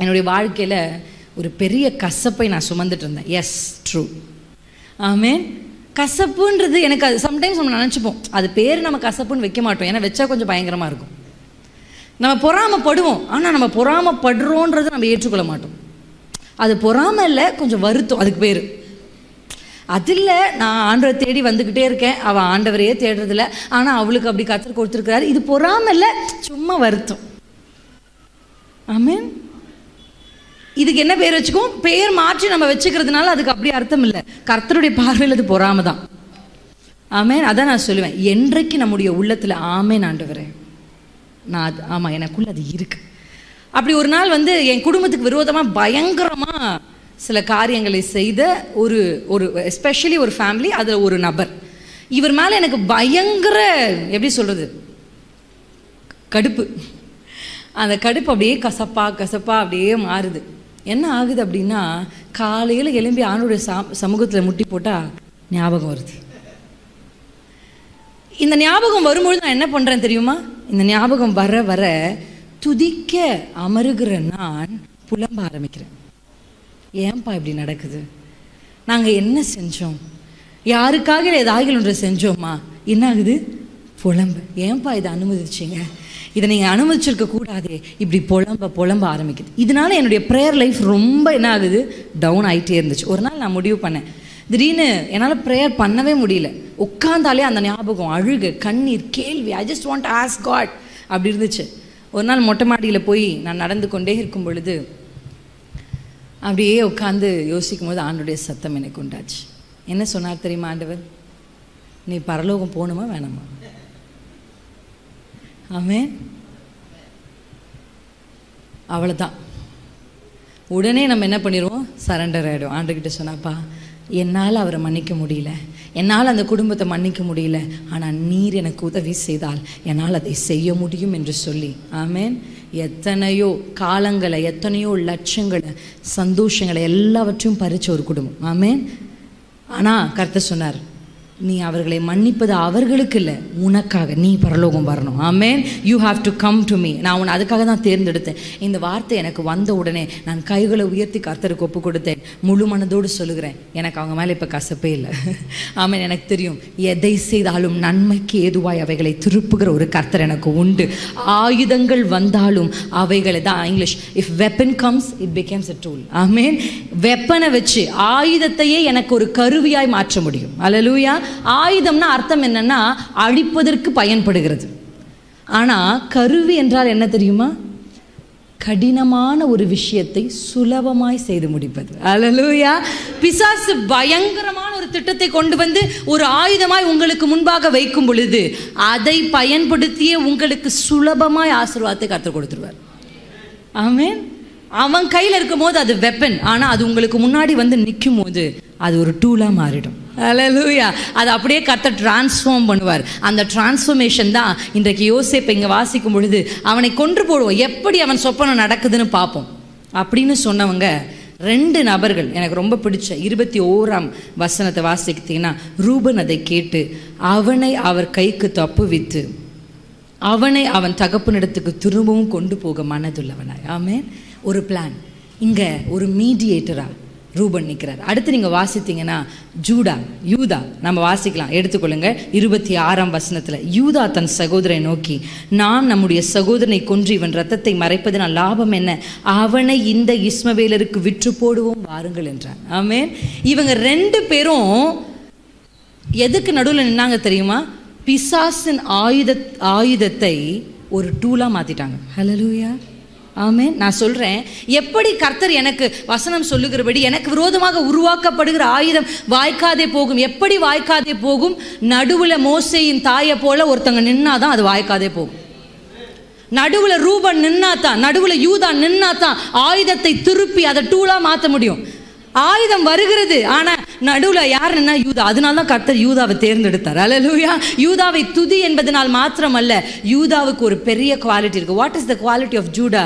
என்னுடைய வாழ்க்கையில் ஒரு பெரிய கசப்பை நான் சுமந்துட்டு இருந்தேன். எஸ் ட்ரூ ஆமேன் கசப்புன்றது எனக்கு அது சம்டைம்ஸ் நம்ம நினச்சிப்போம் அது பேர் நம்ம கசப்புன்னு வைக்க மாட்டோம். ஏன்னா வச்சா கொஞ்சம் பயங்கரமாக இருக்கும். நம்ம பொறாமப்படுவோம். ஆனால் நம்ம பொறாமப்படுறோன்றதை நம்ம ஏற்றுக்கொள்ள மாட்டோம். அது பொறாமல் இல்லை கொஞ்சம் வருத்தம் அதுக்கு பேர். அதில் நான் ஆண்டவரை தேடி வந்துக்கிட்டே இருக்கேன். அவள் ஆண்டவரையே தேடுறதில்ல. ஆனால் அவளுக்கு அப்படி கத்தர் கொடுத்துருக்கிறாரு. இது பொறாமல் இல்லை சும்மா வருத்தம். ஆமீன் இதுக்கு என்ன பேர் வச்சுக்கோம் பேர் மாற்றி நம்ம வச்சுக்கிறதுனால அதுக்கு அப்படி அர்த்தம் இல்லை. கர்த்தருடைய பார்வையில் அது பொறாம தான் ஆமென். அதான் நான் சொல்லுவேன். என்றைக்கு நம்முடைய உள்ளத்தில் ஆமே நான் வரேன் நான் அது ஆமாம் எனக்குள்ள அது இருக்கு. அப்படி ஒரு நாள் வந்து என் குடும்பத்துக்கு விரோதமாக பயங்கரமாக சில காரியங்களை செய்த ஒரு ஒரு எஸ்பெஷலி ஒரு ஃபேமிலி அதில் ஒரு நபர். இவர் மேலே எனக்கு பயங்கர எப்படி சொல்கிறது கடுப்பு. அந்த கடுப்பு அப்படியே கசப்பா கசப்பா அப்படியே மாறுது. என்ன ஆகுது அப்படின்னா காலையில் எழும்பி ஆணுடைய சமூகத்தில் முட்டி போட்டால் ஞாபகம் வருது. இந்த ஞாபகம் வரும்பொழுது நான் என்ன பண்ணுறேன் தெரியுமா? இந்த ஞாபகம் வர வர துதிக்க அமருகிற நான் புலம்ப ஆரம்பிக்கிறேன். ஏன்பா இப்படி நடக்குது? நாங்கள் என்ன செஞ்சோம்? யாருக்காக ஏதாவது ஒன்று செஞ்சோமா? என்ன ஆகுது? புலம்பு. ஏன்பா இதை அனுமதிச்சிங்க? இதை நீங்கள் அனுமதிச்சிருக்க கூடாது. இப்படி புலம்ப புலம்ப ஆரம்பிக்குது. இதனால என்னுடைய ப்ரேயர் லைஃப் ரொம்ப என்ன ஆகுது? டவுன் ஆகிட்டே இருந்துச்சு. ஒரு நாள் நான் முடிவு பண்ணேன். திடீர்னு என்னால் ப்ரேயர் பண்ணவே முடியல. உட்காந்தாலே அந்த ஞாபகம் அழுகு கண்ணீர் கேள்வி I just want as God அப்படி இருந்துச்சு. ஒரு நாள் மொட்டை மாடியில் போய் நான் நடந்து கொண்டே இருக்கும் பொழுது அப்படியே உட்காந்து யோசிக்கும் போது ஆண்டுடைய சத்தம் எனக்கு உண்டாச்சு என்ன சொன்னார் தெரியுமா ஆண்டவர்? நீ பரலோகம் போகணுமா வேணாமா? ஆமென். அவ்வளோதான் உடனே நம்ம என்ன பண்ணிடுவோம் சரண்டர் ஆகிடும் ஆண்டுக்கிட்ட சொன்னாப்பா என்னால் அவரை மன்னிக்க முடியல. என்னால் அந்த குடும்பத்தை மன்னிக்க முடியல. ஆனால் நீர் எனக்கு உதவி செய்தால் என்னால் அதை செய்ய முடியும் என்று சொல்லி. ஆமேன். எத்தனையோ காலங்களை எத்தனையோ லட்சங்களை சந்தோஷங்களை எல்லாவற்றையும் பறிச்ச ஒரு குடும்பம். ஆமேன். ஆனால் கருத்தை சொன்னார் நீ அவர்களை மன்னிப்பது அவர்களுக்கு இல்லை உனக்காக. நீ பரலோகம் வரணும். Amen you have to come to me நான் உன்னை அதுக்காக தான் தேர்ந்தெடுத்தேன். இந்த வார்த்தை எனக்கு வந்த உடனே நான் கைகளை உயர்த்தி கர்த்தருக்கு ஒப்பு கொடுத்தேன். முழு மனதோடு சொல்லுகிறேன். எனக்கு அவங்க மேலே இப்போ கசப்பே இல்லை. ஆமேன் எனக்கு தெரியும். எதை செய்தாலும் நன்மைக்கு ஏதுவாய் அவைகளை திருப்புகிற ஒரு கர்த்தர் எனக்கு உண்டு. ஆயுதங்கள் வந்தாலும் அவைகளை தான் English if weapon comes it becomes a tool amen வெப்பனை வச்சு ஆயுதத்தையே எனக்கு ஒரு கருவியாய் மாற்ற முடியும். அலலூயா ஆயுதம்னா அர்த்தம் என்னன்னா அழிப்பதற்கு பயன்படுகிறது. ஆனால் கருவி என்றால் என்ன தெரியுமா? கடினமான ஒரு விஷயத்தை சுலபமாய் செய்து முடிப்பது. அலலூயா! பிசாசு பயங்கரமான ஒரு திட்டத்தை கொண்டு வந்து ஒரு ஆயுதமாய் உங்களுக்கு முன்பாக வைக்கும் பொழுது அதை பயன்படுத்தியே உங்களுக்கு சுலபமாய் ஆசீர்வாதத்தை கற்றுக் கொடுத்துருவார். ஆமேன். அவன் கையில் இருக்கும் போது அது வெப்பன் ஆனால் அது உங்களுக்கு முன்னாடி வந்து நிற்கும் போது அது ஒரு டூலாக மாறிடும். அலலூயா அது அப்படியே கத்த டிரான்ஸ்ஃபார்ம் பண்ணுவார். அந்த டிரான்ஸ்ஃபர்மேஷன் தான் இன்றைக்கு யோசிப்பை இங்கே வாசிக்கும் பொழுது அவனை கொன்று போடுவோம். எப்படி அவன் சொப்பனம் நடக்குதுன்னு பார்ப்போம். அப்படின்னு சொன்னவங்க ரெண்டு நபர்கள் எனக்கு ரொம்ப பிடிச்ச இருபத்தி ஓராம் வசனத்தை வாசிக்கிட்டீங்கன்னா ரூபன் அதை கேட்டு அவனை அவர் கைக்கு தப்புவித்து அவனை அவன் தகப்பனிடத்துக்கு திரும்பவும் கொண்டு போக மனதுள்ளவனாய். ஆமேன் ஒரு பிளான் இங்கே ஒரு மீடியேட்டராக ரூபன் நிற்கிறார் அடுத்து நீங்கள் வாசித்தீங்கன்னா ஜூடா யூதா. நம்ம வாசிக்கலாம். எடுத்துக்கொள்ளுங்க. இருபத்தி ஆறாம் வசனத்தில் யூதா தன் சகோதரை நோக்கி நாம் நம்முடைய சகோதரனை கொன்று இவன் ரத்தத்தை மறைப்பதனால் லாபம் என்ன? அவனை இந்த இஸ்மவேலருக்கு விற்று போடுவோம் வாருங்கள் என்றான். ஆமென். இவங்க ரெண்டு பேரும் எதுக்கு நடுவில் நின்னாங்க தெரியுமா? பிசாசின் ஆயுத ஆயுதத்தை ஒரு டூலாக மாற்றிட்டாங்க ஹலலூயா ஆமே நான் சொல்கிறேன் எப்படி கர்த்தர் எனக்கு வசனம் சொல்லுகிறபடி எனக்கு விரோதமாக உருவாக்கப்படுகிற ஆயுதம் வாய்க்காதே போகும். எப்படி வாய்க்காதே போகும்? நடுவில் மோசையின் தாயை போல ஒருத்தங்க நின்னாதான் அது வாய்க்காதே போகும். நடுவில் ரூபன் நின்னாதான் நடுவில் யூதா நின்னாதான் ஆயுதத்தை திருப்பி அதை டூலாக மாற்ற முடியும். ஆயுதம் வருகிறது ஆனால் நடுவில் யார் நின்னா யூதா? அதனால தான் கர்த்தர் யூதாவை தேர்ந்தெடுத்தார். அலலூயா யூதாவை துதி என்பதனால் மாத்திரமல்ல யூதாவுக்கு ஒரு பெரிய குவாலிட்டி இருக்குது what is the quality of Judah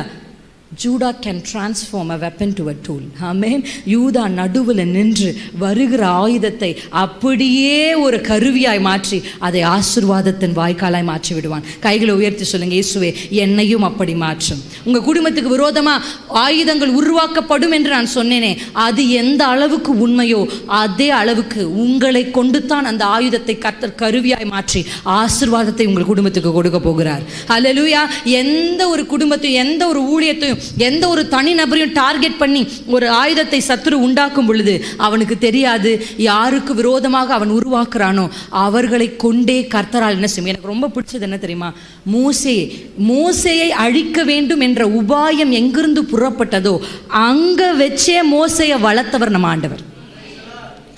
Judah can transform a weapon to a tool amen யூதா நடுவில் நின்று வருகிற ஆயுதத்தை அப்படியே ஒரு கருவியாய் மாற்றி அதை ஆசிர்வாதத்தின் வாய்க்காலாய் மாற்றி விடுவான். கைகளை உயர்த்தி சொல்லுங்க இயேசுவே என்னையும் அப்படி மாற்றும். உங்கள் குடும்பத்துக்கு விரோதமாக ஆயுதங்கள் உருவாக்கப்படும் என்று நான் சொன்னேனே அது எந்த அளவுக்கு உண்மையோ அதே அளவுக்கு உங்களை கொண்டு தான் அந்த ஆயுதத்தை கர்த்தர் கருவியாய் மாற்றி ஆசிர்வாதத்தை உங்கள் குடும்பத்துக்கு கொடுக்க போகிறார். ஹalleluya எந்த ஒரு குடும்பத்தையும் எந்த ஒரு ஊழியத்தையும் எந்த ஒரு தனிநபரையும் டார்கெட் பண்ணி ஒரு ஆயுதத்தை சத்துரு உண்டாக்கும் பொழுது அவனுக்கு தெரியாது யாருக்கு விரோதமாக அவன் உருவாக்குறானோ அவர்களை கொண்டே கர்த்தரால் என்ன செய்யும்? எனக்கு ரொம்ப பிடிச்சது என்ன தெரியுமா? மோசே மோசேயை அழிக்க வேண்டும் என்ற உபாயம் எங்கிருந்து புறப்பட்டதோ அங்க வச்சே மோசையை வளர்த்தவர் நம்ம ஆண்டவர்.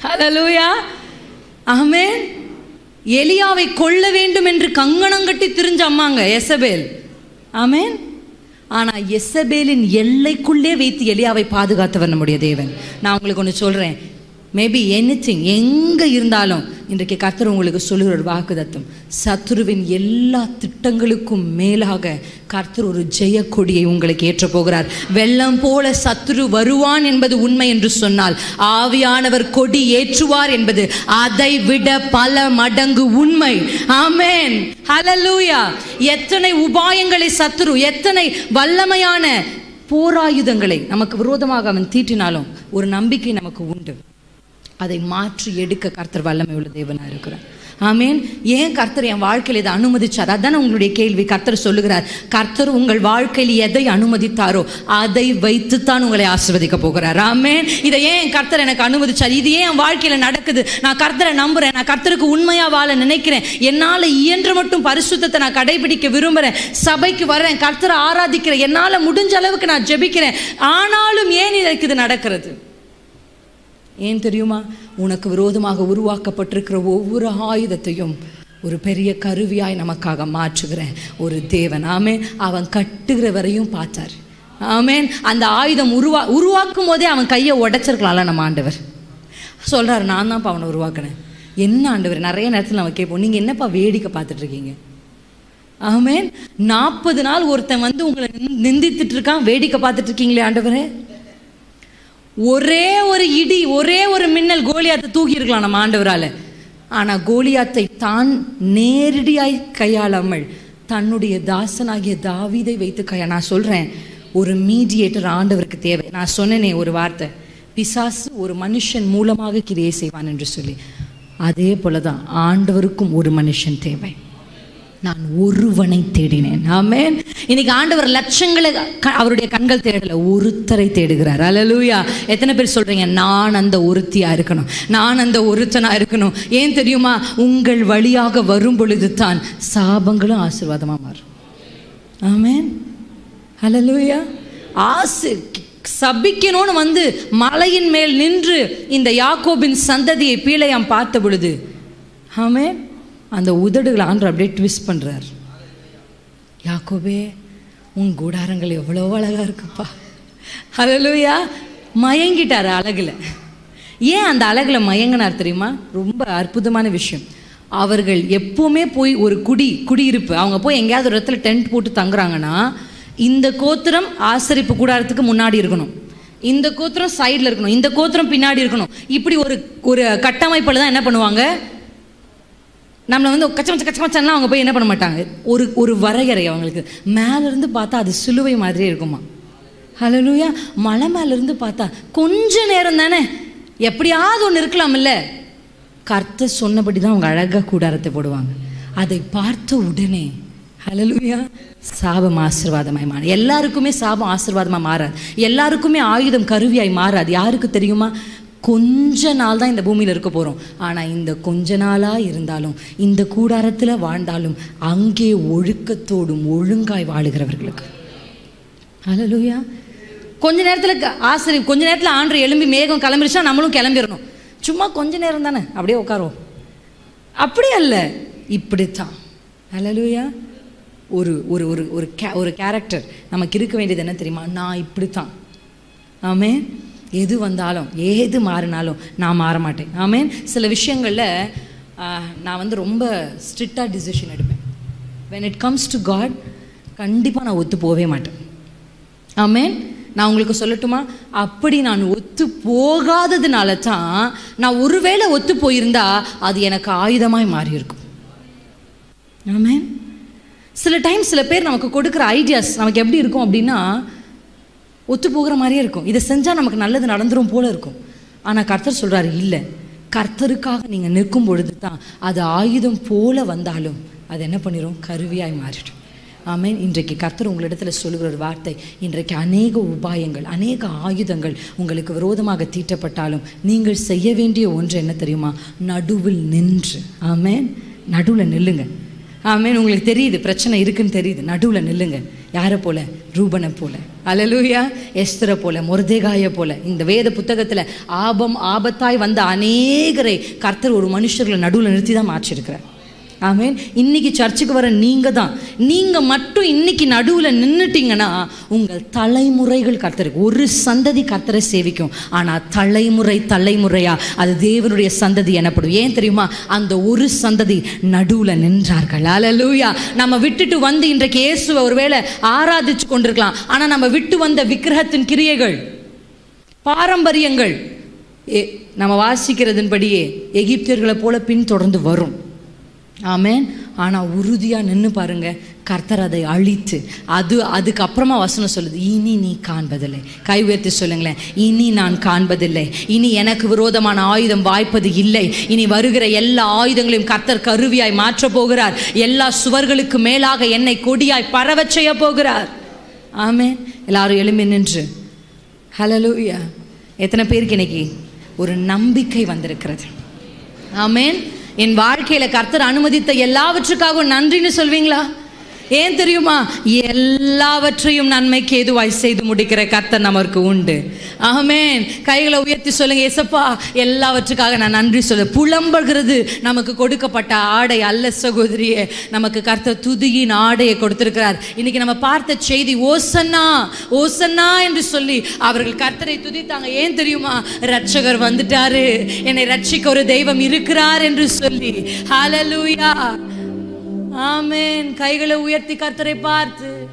ஹalleluya ஆமென். எலியாவை கொல்ல வேண்டும் என்று கங்கணம் கட்டி திரிஞ்ச அம்மாங்க எசபேல். ஆமென். ஆனால் எசபேலின் எல்லைக்குள்ளே வைத்து எலியாவை பாதுகாத்தவர் நம்முடைய தேவன். நான் உங்களுக்கு ஒன்று சொல்கிறேன் மேபி எனிதிங் எங்க இருந்தாலும் இன்றைக்கு கர்த்தர் உங்களுக்கு சொல்லுகிற ஒரு வாக்குதத்தம் சத்ருவின் எல்லா திட்டங்களுக்கும் மேலாக கர்த்தர் ஒரு ஜெய கொடியை உங்களுக்கு ஏற்ற போகிறார். வெள்ளம் போல சத்ரு வருவான் என்பது உண்மை என்று சொன்னால் ஆவியானவர் கொடி ஏற்றுவார் என்பது அதை விட பல மடங்கு உண்மை. ஆமென் ஹalleluya எத்தனை உபாயங்களை சத்ரு எத்தனை வல்லமையான போராயுதங்களை நமக்கு விரோதமாக அவன் தீட்டினாலும் ஒரு நம்பிக்கை நமக்கு உண்டு. அதை மாற்றி எடுக்க கர்த்தர் வல்லமை உள்ள தேவனாக இருக்கிறார். ஆமீன். ஏன் கர்த்தர் என் வாழ்க்கையில் இதை அனுமதிச்சார்? அதான் உங்களுடைய கேள்வி. கர்த்தர் சொல்லுகிறார் கர்த்தர் உங்கள் வாழ்க்கையில் எதை அனுமதித்தாரோ அதை வைத்துத்தான் உங்களை ஆசிர்வதிக்க போகிறார். ஆமேன். இதை ஏன் கர்த்தர் எனக்கு அனுமதிச்சார்? இது ஏன் என் வாழ்க்கையில் நடக்குது? நான் கர்த்தரை நம்புறேன் நான் கர்த்தருக்கு உண்மையாக வாழ நினைக்கிறேன். என்னால் இயன்று மட்டும் பரிசுத்தத்தை நான் கடைபிடிக்க விரும்புகிறேன் சபைக்கு வரேன் கர்த்தரை ஆராதிக்கிறேன். என்னால் முடிஞ்ச அளவுக்கு நான் ஜெபிக்கிறேன். ஆனாலும் ஏன் இதற்கு இது நடக்கிறது? ஏன் தெரியுமா? உனக்கு விரோதமாக உருவாக்கப்பட்டிருக்கிற ஒவ்வொரு ஆயுதத்தையும் ஒரு பெரிய கருவியாய் நமக்காக மாற்றுகிறேன். ஒரு தேவன். ஆமேன். அவன் கட்டுகிற வரையும் பார்த்தார். ஆமேன். அந்த ஆயுதம் உருவா உருவாக்கும் போதே அவன் கையை உடைச்சிருக்கலாம்ல நம்ம ஆண்டவர். சொல்கிறார் நான் தான்ப்பா அவனை உருவாக்கினேன். என்ன ஆண்டவர்? நிறைய நேரத்தில் நம்ம கேட்போம். நீங்கள் என்னப்பா வேடிக்கை பார்த்துட்ருக்கீங்க? ஆமேன். நாற்பது நாள் ஒருத்தன் வந்து உங்களை நிந்~ நிந்தித்துட்டு இருக்கான் வேடிக்கை பார்த்துட்டு இருக்கீங்களே ஆண்டவரே. ஒரே ஒரு இடி ஒரே ஒரு மின்னல் கோலியாத்தை தூக்கி இருக்கலாம் நம்ம ஆண்டவரால். ஆனால் கோலியாத்தை தான் நேரடியாய் கையாளாமல் தன்னுடைய தாசனாகிய தாவீதை வைத்து கையா நான் சொல்கிறேன் ஒரு மீடியேட்டர் ஆண்டவருக்கு தேவை. நான் சொன்னேனே ஒரு வார்த்தை பிசாசு ஒரு மனுஷன் மூலமாக கிரியை செய்வான் என்று சொல்லி. அதே போல தான் ஆண்டவருக்கும் ஒரு மனுஷன் தேவை. நான் ஒருவனை தேடினேன். ஆமேன் இன்னைக்கு ஆண்டவர் லட்சங்களை அவருடைய கண்கள் தேடல ஒருத்தரை தேடுகிறார். அலலூயா எத்தனை பேர் சொல்கிறீங்க நான் அந்த ஒருத்தியாக இருக்கணும். நான் அந்த ஒருத்தனாக இருக்கணும். ஏன் தெரியுமா? உங்கள் வழியாக வரும் பொழுது தான் சாபங்களும் ஆசீர்வாதமாக மாறும். ஆமேன் அலலூயா ஆசு சபிக்கணும்னு வந்து மலையின் மேல் நின்று இந்த யாக்கோபின் சந்ததியை பீழையாம் பார்த்த பொழுது ஆமேன் அந்த உதடுகளை ஆண்டு அப்படியே ட்விஸ்ட் பண்ணுறார் யாக்கோபே உன் கூடாரங்கள் எவ்வளோ அழகாக இருக்குப்பா. அழலுயா மயங்கிட்டார் அழகில். ஏன் அந்த அழகில் மயங்கினார் தெரியுமா? ரொம்ப அற்புதமான விஷயம். அவர்கள் எப்போவுமே போய் ஒரு குடி குடியிருப்பு அவங்க போய் எங்கேயாவது ஒரு இடத்துல டென்ட் போட்டு தங்குறாங்கன்னா இந்த கோத்திரம் ஆசரிப்பு கூடாரத்துக்கு முன்னாடி இருக்கணும். இந்த கோத்திரம் சைடில் இருக்கணும். இந்த கோத்திரம் பின்னாடி இருக்கணும். இப்படி ஒரு ஒரு கட்டமைப்பில் தான் என்ன பண்ணுவாங்க? நம்மளை வந்து கச்ச மச்ச கச்ச மச்சன்லாம் அவங்க போய் என்ன பண்ண மாட்டாங்க? ஒரு ஒரு வரையறை அவங்களுக்கு. மேலேருந்து பார்த்தா அது சிலுவை மாதிரியே இருக்குமா? ஹalleluya மலை மேலேருந்து பார்த்தா கொஞ்ச நேரம் தானே? எப்படியாவது ஒன்று இருக்கலாம்ல? கர்த்தர் சொன்னபடி தான் அவங்க அழகாக கூடாரத்தை போடுவாங்க. அதை பார்த்த உடனே ஹalleluya சாபம் ஆசிர்வாதமாய் மாறும் எல்லாருக்குமே சாபம் ஆசீர்வாதமாக மாறாது. எல்லாருக்குமே ஆயுதம் கருவியாய் மாறாது. யாருக்கு தெரியுமா? கொஞ்ச நாள் தான் இந்த பூமியில் இருக்க போகிறோம் ஆனால் இந்த கொஞ்ச நாளாக இருந்தாலும் இந்த கூடாரத்தில் வாழ்ந்தாலும் அங்கே ஒழுக்கத்தோடும் ஒழுங்காய் வாழுகிறவர்களுக்கு. ஹalleluya கொஞ்ச நேரத்தில் ஆசிரியர் கொஞ்ச நேரத்தில் ஆண்டு எழும்பி மேகம் கிளம்பிருச்சா நம்மளும் கிளம்பிடணும் சும்மா கொஞ்ச நேரம் தானே அப்படியே உட்காருவோம். அப்படி அல்ல இப்படித்தான். ஹalleluya ஒரு ஒரு ஒரு ஒரு கே ஒரு கேரக்டர் நமக்கு இருக்க வேண்டியது என்ன தெரியுமா? நான் இப்படித்தான். ஆமே எது வந்தாலும் ஏது மாறினாலும் நான் மாற மாட்டேன் ஆமேன். சில விஷயங்களில் நான் வந்து ரொம்ப ஸ்ட்ரிக்டாக டிசிஷன் எடுப்பேன். When it comes to God கண்டிப்பாக நான் ஒத்து போகவே மாட்டேன். ஆமென். நான் உங்களுக்கு சொல்லட்டுமா? அப்படி நான் ஒத்து போகாததுனால தான் நான் ஒருவேளை ஒத்து போயிருந்தா அது எனக்கு ஆயுதமாய் மாறியிருக்கும். ஆமேன். சில டைம் சில பேர் நமக்கு கொடுக்குற ஐடியாஸ் நமக்கு எப்படி இருக்கும் அப்படின்னா ஒத்து போகிற மாதிரியே இருக்கும். இதை செஞ்சால் நமக்கு நல்லது நடந்துடும் போல இருக்கும். ஆனால் கர்த்தர் சொல்கிறாரு இல்லை. கர்த்தருக்காக நீங்கள் நிற்கும் பொழுது தான் அது ஆயுதம் போல வந்தாலும் அது என்ன பண்ணிடும் கருவியாய் மாறிடும். ஆமேன். இன்றைக்கு கர்த்தர் உங்களிடத்தில் சொல்லுகிற ஒரு வார்த்தை இன்றைக்கு அநேக உபாயங்கள் அநேக ஆயுதங்கள் உங்களுக்கு விரோதமாக தீட்டப்பட்டாலும் நீங்கள் செய்ய வேண்டிய ஒன்று என்ன தெரியுமா? நடுவில் நின்று. ஆமேன். நடுவில் நில்லுங்க. ஆமேன். உங்களுக்கு தெரியுது பிரச்சனை இருக்குன்னு தெரியுது. நடுவில் நில்லுங்க. யாரை போல? ரூபனை போல. அலலூயா எஸ்தரை போல முருதேகாய போல. இந்த வேத புத்தகத்தில் ஆபம் ஆபத்தாய் வந்த அநேகரை கர்த்தர் ஒரு மனுஷர்களை நடுவில் நிறுத்தி தான் மாற்றிருக்கிறார். ஆமென். இன்னைக்கு சர்ச்சுக்கு வர நீங்கள் தான் நீங்கள் மட்டும் இன்னைக்கு நடுவில் நின்றுட்டிங்கன்னா உங்கள் தலைமுறைகள் கர்த்தருக்கு ஒரு சந்ததி கர்த்தரை சேவிக்கும். ஆனால் தலைமுறை தலைமுறையாக அது தேவனுடைய சந்ததி எனப்படும். ஏன் தெரியுமா? அந்த ஒரு சந்ததி நடுவில் நின்றார்கள். அல்லேலூயா நம்ம விட்டுட்டு வந்து இன்றைக்கு இயேசுவை ஒருவேளை ஆராதிச்சு கொண்டிருக்கலாம். ஆனால் நம்ம விட்டு வந்த விக்கிரகத்தின் கிரியைகள் பாரம்பரியங்கள் ஏ நம்ம வாசிக்கிறதுன்படியே எகிப்தியர்களை போல பின்தொடர்ந்து வரும். ஆமேன். ஆனால் உறுதியாக நின்று பாருங்க கர்த்தர் அதை அழித்து அது அதுக்கப்புறமா வசனம் சொல்லுது இனி நீ காண்பதில்லை. கை உயர்த்தி சொல்லுங்களேன் இனி நான் காண்பதில்லை. இனி எனக்கு விரோதமான ஆயுதம் வாய்ப்பது இல்லை. இனி வருகிற எல்லா ஆயுதங்களையும் கர்த்தர் கருவியாய் மாற்றப் போகிறார். எல்லா சுவர்களுக்கு மேலாக என்னை கொடியாய் பரவச் செய்ய போகிறார். ஆமேன். எல்லாரும் எழும்பி நின்று ஹலலூயா எத்தனை பேருக்கு இன்னைக்கு ஒரு நம்பிக்கை வந்திருக்கிறது? ஆமேன். என் வாழ்க்கையில் கர்த்தர் அனுமதித்த எல்லாவற்றுக்காகவும் நன்றின்னு சொல்வீங்களா? ஏன் தெரியுமா? எல்லாவற்றையும் நன்மைக்கு ஏதுவாய் செய்து முடிக்கிற கர்த்தர் நமக்கு உண்டு. ஆமேன். கைகளை உயர்த்தி சொல்லுங்க எசப்பா எல்லாவற்றுக்காக நான் நன்றி சொல்ல புலம்புகிறது நமக்கு கொடுக்கப்பட்ட ஆடை அல்ல சகோதரியே. நமக்கு கர்த்தர் துதியின் ஆடையை கொடுத்திருக்கிறார். இன்னைக்கு நம்ம பார்த்த செய்தி ஓசன்னா ஓசன்னா என்று சொல்லி அவர்கள் கர்த்தரை துதித்தாங்க. ஏன் தெரியுமா? ரட்சகர் வந்துட்டாரு. என்னை ரட்சிக்க ஒரு தெய்வம் இருக்கிறார் என்று சொல்லி. Hallelujah amen. கைகளை உயர்த்தி கர்த்தரை பார்த்து.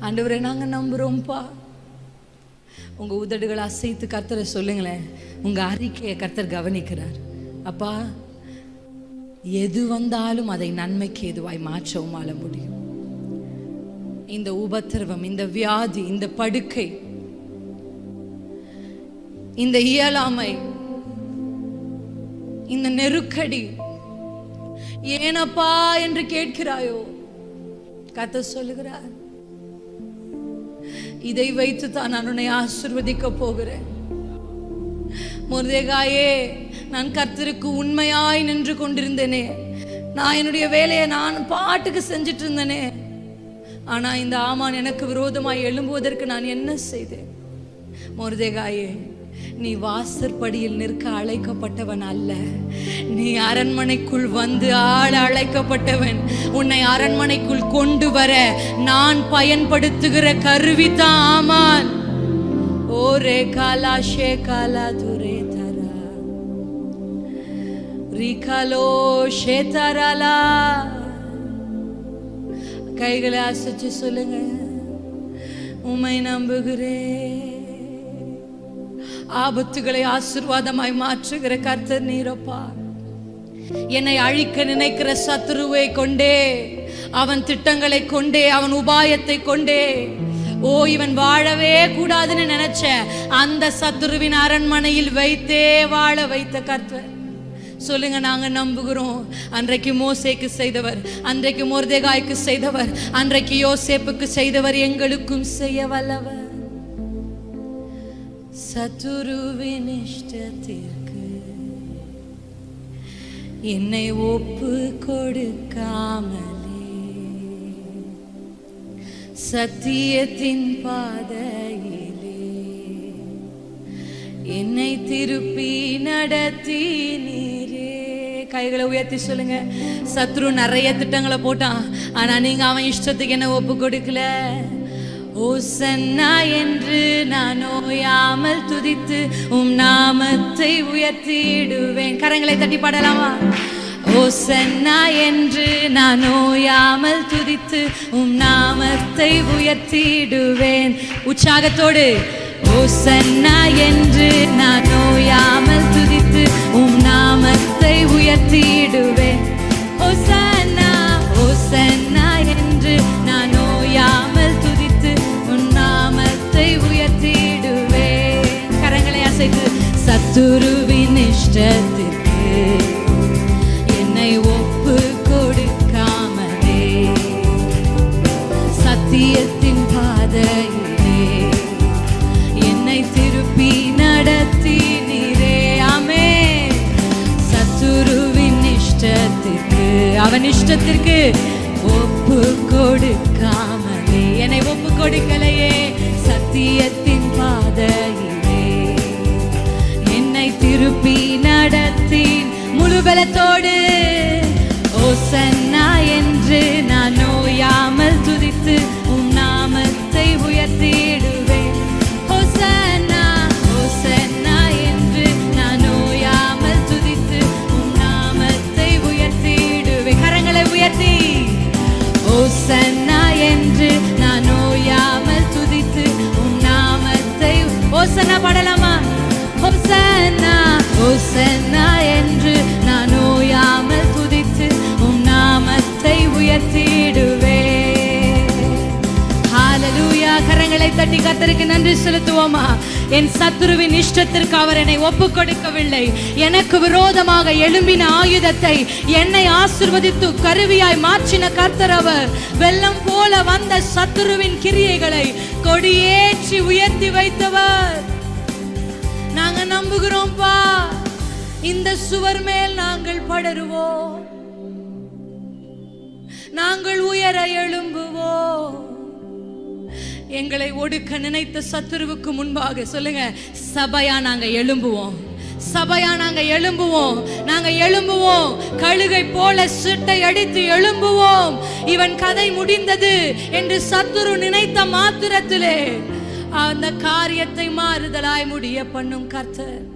ஆண்டவரே நாங்க நம்புறோம்ப்பா உங்க உதடுகளை அசைத்து கர்த்தரை சொல்லுங்களேன். உங்க அறிக்கையை கர்த்தர் கவனிக்கிறார். அப்பா எது வந்தாலும் அதை நன்மைக்கு எதுவாய் மாற்றவும் உமால முடியும். இந்த உபத்திரவம் இந்த வியாதி இந்த படுக்கை இந்த இயலாமை இந்த நெருக்கடி ஏனப்பா என்று கேட்கிறாயோ? கத்த சொல்லுகிறார் இதை வைத்து தான் நான் உன்னை ஆசிர்வதிக்க போகிறேன். முருதேகாயே நான் கர்த்தருக்கு உண்மையாய் நின்று கொண்டிருந்தேனே. நான் என்னுடைய வேலையை நான் பாட்டுக்கு செஞ்சிட்டு இருந்தேனே ஆனா இந்த ஆமான் எனக்கு விரோதமாய் எழும்புவதற்கு நான் என்ன செய்தேன்? முருதேகாயே நீ வாசற்படியில் நிற்க அழைக்கப்பட்டவன் அல்ல. நீ அரண்மனைக்குள் வந்து ஆள அழைக்கப்பட்டவன். உன்னை அரண்மனைக்குள் கொண்டு வர நான் பயன்படுத்துகிற கருவிதான் ஆமான். ஓரே காலா ஷே காலா துரே தரா. ரிகலோ ஷே தராலா. கைகளை அசைச்சு சொல்லுங்க. உமை நம்புகிறேன். ஆபத்துகளை ஆசிர்வாதமாய் மாற்றுகிற கர்த்தர் நீரப்பா. என்னை அழிக்க நினைக்கிற சத்துருவை கொண்டே அவன் திட்டங்களை கொண்டே அவன் உபாயத்தை கொண்டே. ஓ இவன் வாழவே கூடாதுன்னு நினைச்ச அந்த சத்துருவின் அரண்மனையில் வைத்தே வாழ வைத்த கர்த்தர். சொல்லுங்க நாங்க நம்புகிறோம். அன்றைக்கு மோசேக்கு செய்தவர் அன்றைக்கு மோர்தேகாய்க்கு செய்தவர் அன்றைக்கு யோசேப்புக்கு செய்தவர் எங்களுக்கும் செய்ய வல்லவர். சத்துருவின் இஷ்டத்திற்கு என்னை ஒப்பு கொடுக்காமலே. சத்தியத்தின் பாதையிலே என்னை திருப்பி நடத்தி நீரே கைகளை உயர்த்தி சொல்லுங்க. சத்ரு நிறைய திட்டங்களை போட்டான். ஆனா நீங்க அவன் இஷ்டத்துக்கு என்ன ஒப்பு கொடுக்கல. ஓசன்னா என்று நான் ஓயாமல் துதித்து உம் நாமத்தை உயர்த்திடுவேன். கரங்களை தட்டி பாடலாமா? ஓசன்னா என்று நான் ஓயாமல் துதித்து உம் நாமத்தை உயர்த்திடுவேன். உற்சாகத்தோடு. ஓசன்னா என்று நான் ஓயாமல் துதித்து உம் நாமத்தை உயர்த்திடுவேன். ஓசன்னா ஓசன்னா சத்துருவின் இஷ்டத்திற்கு என்னை ஒப்பு கொடுக்காமலே சத்தியத்தின் பாதையிலே என்னை திருப்பி நடத்தி நீரே ஆமே சத்துருவின் இஷ்டத்திற்கு அவன் இஷ்டத்திற்கு பலத்தோடு என் சத்துருவின் இஷ்டத்திற்கு அவர் என்னை ஒப்பு கொடுக்கவில்லை எனக்கு விரோதமாக எழும்பின ஆயுதத்தை என்னை ஆசிர்வதித்து கருவியாய் மாற்றின கர்த்தர் அவர். வெள்ளம் போல வந்த சத்துருவின் கிரியைகளை கொடியேற்றி உயர்த்தி வைத்தவர். நாங்க நம்புகிறோம்ப்பா இந்த சுவர் மேல் நாங்கள் படருவோம். நாங்கள் உயர எழும்புவோம். எங்களை ஒடுக்க நினைத்த சத்துருவுக்கு முன்பாக சொல்லுங்க சபையா நாங்க எழும்புவோம். சபையா நாங்க எழும்புவோம். நாங்க எழும்புவோம். கழுகை போல சிட்டை அடித்து எழும்புவோம். இவன் கதை முடிந்தது என்று சத்துரு நினைத்த மாத்திரத்திலே. அந்த காரியத்தை மாறுதலாய் முடிய பண்ணும் கர்த்தர்.